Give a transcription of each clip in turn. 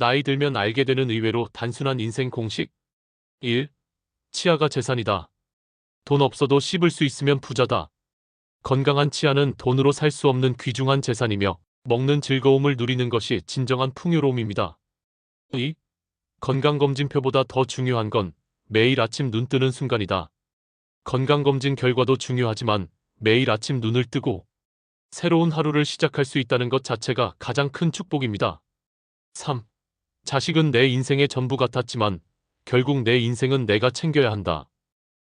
나이 들면 알게 되는 의외로 단순한 인생 공식. 1. 치아가 재산이다. 돈 없어도 씹을 수 있으면 부자다. 건강한 치아는 돈으로 살 수 없는 귀중한 재산이며 먹는 즐거움을 누리는 것이 진정한 풍요로움입니다. 2. 건강검진표보다 더 중요한 건 매일 아침 눈 뜨는 순간이다. 건강검진 결과도 중요하지만 매일 아침 눈을 뜨고 새로운 하루를 시작할 수 있다는 것 자체가 가장 큰 축복입니다. 3. 자식은 내 인생의 전부 같았지만 결국 내 인생은 내가 챙겨야 한다.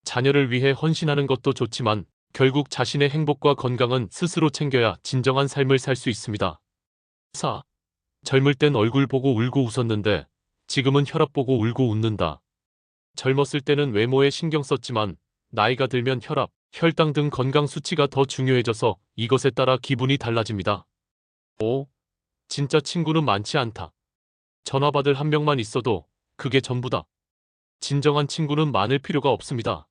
자녀를 위해 헌신하는 것도 좋지만 결국 자신의 행복과 건강은 스스로 챙겨야 진정한 삶을 살 수 있습니다. 4. 젊을 땐 얼굴 보고 울고 웃었는데 지금은 혈압 보고 울고 웃는다. 젊었을 때는 외모에 신경 썼지만 나이가 들면 혈압, 혈당 등 건강 수치가 더 중요해져서 이것에 따라 기분이 달라집니다. 5. 진짜 친구는 많지 않다. 전화 받을 한 명만 있어도 그게 전부다. 진정한 친구는 많을 필요가 없습니다.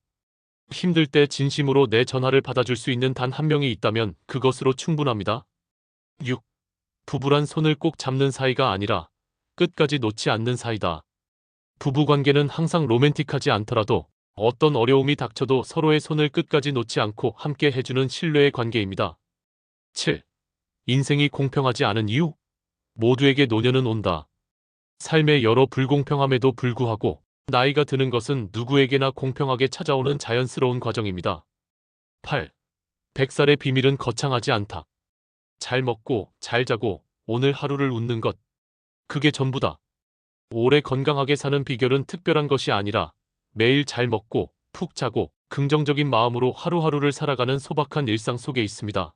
힘들 때 진심으로 내 전화를 받아줄 수 있는 단 한 명이 있다면 그것으로 충분합니다. 6. 부부란 손을 꼭 잡는 사이가 아니라 끝까지 놓지 않는 사이다. 부부 관계는 항상 로맨틱하지 않더라도 어떤 어려움이 닥쳐도 서로의 손을 끝까지 놓지 않고 함께 해주는 신뢰의 관계입니다. 7. 인생이 공평하지 않은 이유? 모두에게 노년은 온다. 삶의 여러 불공평함에도 불구하고 나이가 드는 것은 누구에게나 공평하게 찾아오는 자연스러운 과정입니다. 8. 100살의 비밀은 거창하지 않다. 잘 먹고, 잘 자고, 오늘 하루를 웃는 것. 그게 전부다. 오래 건강하게 사는 비결은 특별한 것이 아니라 매일 잘 먹고, 푹 자고, 긍정적인 마음으로 하루하루를 살아가는 소박한 일상 속에 있습니다.